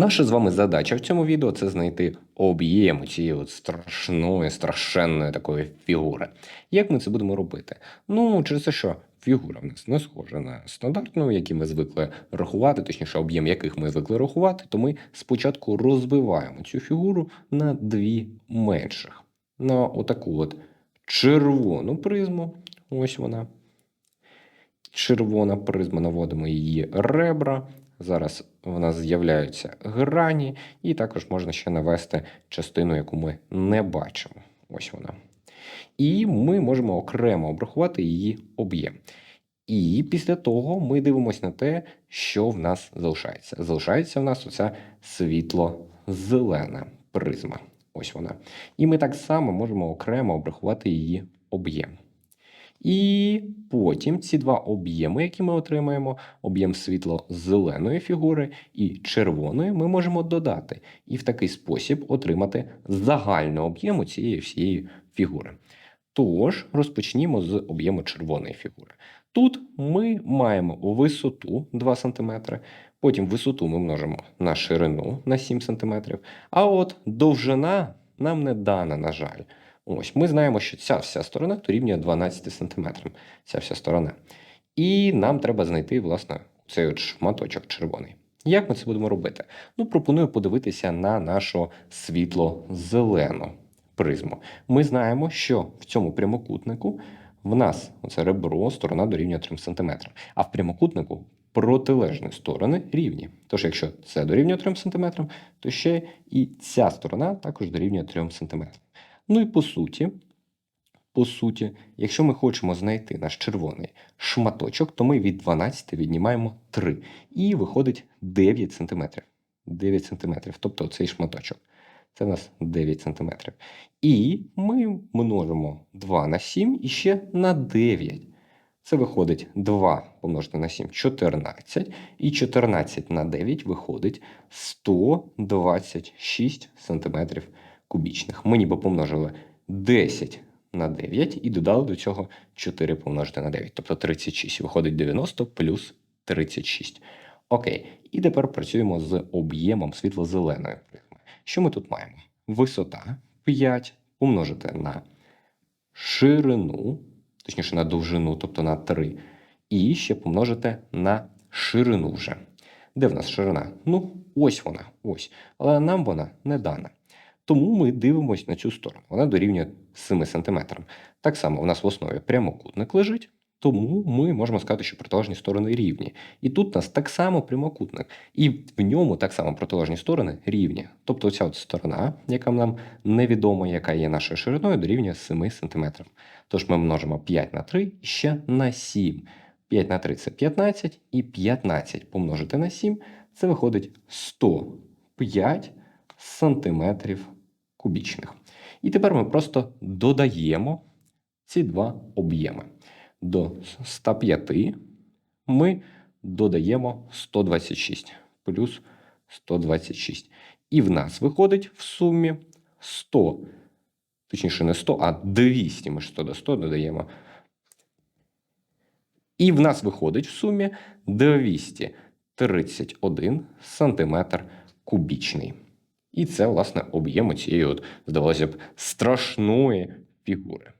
Наша з вами задача в цьому відео це знайти об'єм цієї от страшної, страшенної такої фігури. Як ми це будемо робити? Ну, через те, що фігура в нас не схожа на стандартну, які ми звикли рахувати, точніше, об'єм яких ми звикли рахувати, то ми спочатку розбиваємо цю фігуру на дві менших. На отаку от червону призму. Ось вона. Червона призма, наводимо її ребра. Зараз в нас з'являються грані, і також можна ще навести частину, яку ми не бачимо. Ось вона. І ми можемо окремо обрахувати її об'єм. І після того ми дивимося на те, що в нас залишається. Залишається в нас оця світло-зелена призма. Ось вона. І ми так само можемо окремо обрахувати її об'єм. І потім ці два об'єми, які ми отримаємо, об'єм світло-зеленої фігури і червоної, ми можемо додати і в такий спосіб отримати загальний об'єм цієї всієї фігури. Тож розпочнімо з об'єму червоної фігури. Тут ми маємо висоту 2 см, потім висоту ми множимо на ширину на 7 см, а от довжина нам не дана, на жаль. Ось ми знаємо, що ця вся сторона дорівнює 12 см. Ця вся сторона. І нам треба знайти, власне, цей от шматочок червоний. Як ми це будемо робити? Ну, пропоную подивитися на нашу світло-зелену призму. Ми знаємо, що в цьому прямокутнику в нас оце ребро, сторона дорівнює 3 см, а в прямокутнику протилежні сторони рівні. Тож, якщо це дорівнює 3 см, то ще і ця сторона також дорівнює 3 см. Ну і по суті, по суті, якщо ми хочемо знайти наш червоний шматочок, то ми від 12 віднімаємо 3. І виходить 9 см. 9 см, тобто цей шматочок. Це у нас 9 см. І ми множимо 2 на 7 і ще на 9. Це виходить 2 помножити на 7 14. І 14 на 9 виходить 126 см кубічних. Ми ніби помножили 10 на 9 і додали до цього 4 помножити на 9, тобто 36. Виходить 90 плюс 36. Окей. І тепер працюємо з об'ємом світло-зеленої призми. Що ми тут маємо? Висота 5 помножити на ширину, точніше на довжину, тобто на 3. І ще помножити на ширину вже. Де в нас ширина? Ну, ось вона, ось. Але нам вона не дана. Тому ми дивимося на цю сторону. Вона дорівнює 7 см. Так само у нас в основі прямокутник лежить, тому ми можемо сказати, що протилежні сторони рівні. І тут у нас так само прямокутник. І в ньому так само протилежні сторони рівні. Тобто ця от сторона, яка нам невідома, яка є нашою шириною, дорівнює 7 см. Тож ми множимо 5 на 3 і ще на 7. 5 на 3 це 15, і 15 помножити на 7 це виходить 105 сантиметрів кубічних. І тепер ми просто додаємо ці два об'єми. До 105 ми додаємо 126 плюс 126. І в нас виходить в сумі 100, точніше, не 100, а 200. Ми ж 100 до 100 додаємо. І в нас виходить в сумі 231 сантиметр кубічний. І це, власне, об'єм цієї, от, здавалося б, страшної фігури.